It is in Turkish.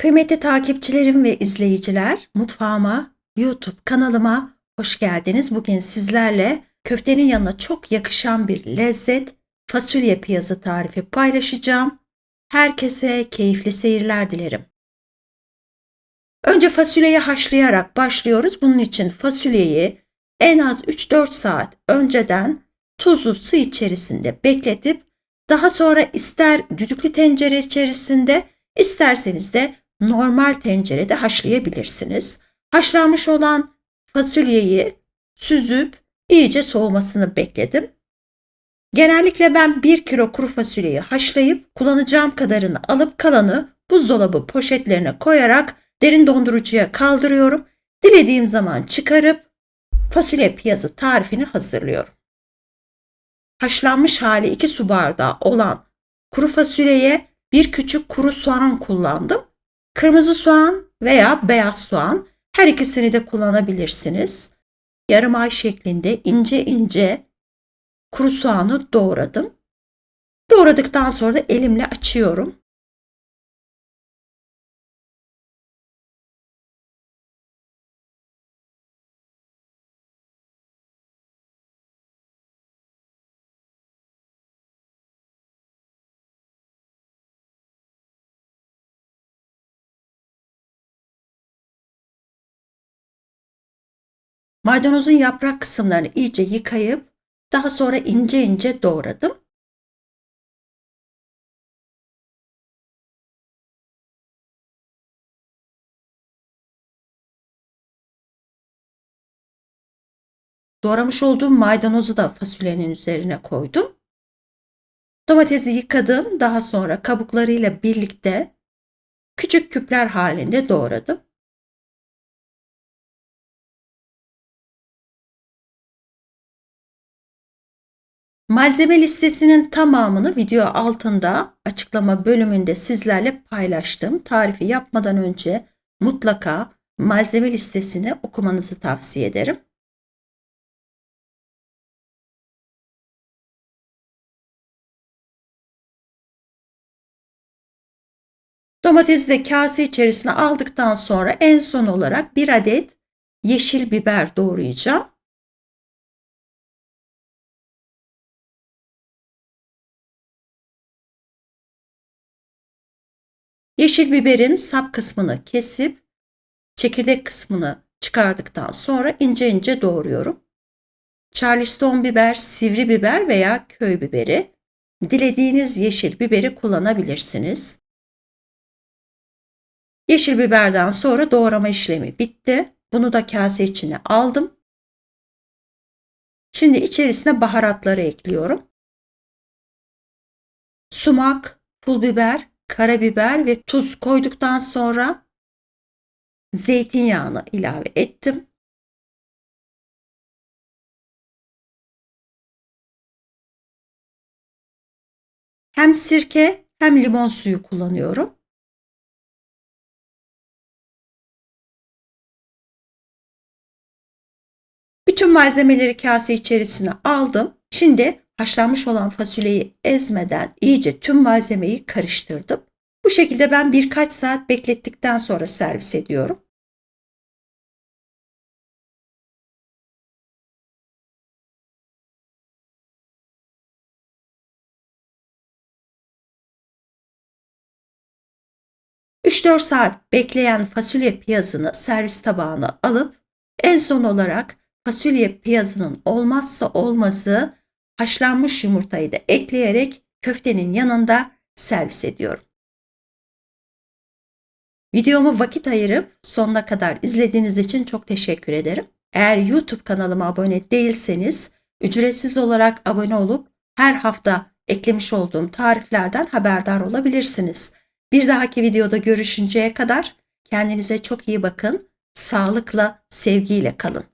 Kıymetli takipçilerim ve izleyiciler, mutfağıma, YouTube kanalıma hoş geldiniz. Bugün sizlerle köftenin yanına çok yakışan bir lezzet, fasulye piyazı tarifi paylaşacağım. Herkese keyifli seyirler dilerim. Önce fasulyeyi haşlayarak başlıyoruz. Bunun için fasulyeyi en az 3-4 saat önceden tuzlu su içerisinde bekletip daha sonra ister düdüklü tencere içerisinde isterseniz de normal tencerede haşlayabilirsiniz. Haşlanmış olan fasulyeyi süzüp iyice soğumasını bekledim. Genellikle ben 1 kilo kuru fasulyeyi haşlayıp kullanacağım kadarını alıp kalanı buzdolabı poşetlerine koyarak derin dondurucuya kaldırıyorum. Dilediğim zaman çıkarıp fasulye piyazı tarifini hazırlıyorum. Haşlanmış hali 2 su bardağı olan kuru fasulyeye bir küçük kuru soğan kullandım. Kırmızı soğan veya beyaz soğan her ikisini de kullanabilirsiniz. Yarım ay şeklinde ince ince kuru soğanı doğradım. Doğradıktan sonra da elimle açıyorum. Maydanozun yaprak kısımlarını iyice yıkayıp daha sonra ince ince doğradım. Doğramış olduğum maydanozu da fasulyenin üzerine koydum. Domatesi yıkadım. Daha sonra kabuklarıyla birlikte küçük küpler halinde doğradım. Malzeme listesinin tamamını video altında açıklama bölümünde sizlerle paylaştım. Tarifi yapmadan önce mutlaka malzeme listesini okumanızı tavsiye ederim. Domatesi de kase içerisine aldıktan sonra en son olarak bir adet yeşil biber doğrayacağım. Yeşil biberin sap kısmını kesip çekirdek kısmını çıkardıktan sonra ince ince doğruyorum. Charleston biber, sivri biber veya köy biberi, dilediğiniz yeşil biberi kullanabilirsiniz. Yeşil biberden sonra doğrama işlemi bitti. Bunu da kase içine aldım. Şimdi içerisine baharatları ekliyorum. Sumak, pul biber, karabiber ve tuz koyduktan sonra zeytinyağını ilave ettim. Hem sirke hem limon suyu kullanıyorum. Bütün malzemeleri kase içerisine aldım. Şimdi haşlanmış olan fasulyeyi ezmeden iyice tüm malzemeyi karıştırdım. Bu şekilde ben birkaç saat beklettikten sonra servis ediyorum. ...3-4 saat bekleyen fasulye piyazını servis tabağına alıp... ...en son olarak fasulye piyazının olmazsa olmazı haşlanmış yumurtayı da ekleyerek köftenin yanında servis ediyorum. Videomu vakit ayırıp sonuna kadar izlediğiniz için çok teşekkür ederim. Eğer YouTube kanalıma abone değilseniz ücretsiz olarak abone olup her hafta eklemiş olduğum tariflerden haberdar olabilirsiniz. Bir dahaki videoda görüşünceye kadar kendinize çok iyi bakın. Sağlıkla, sevgiyle kalın.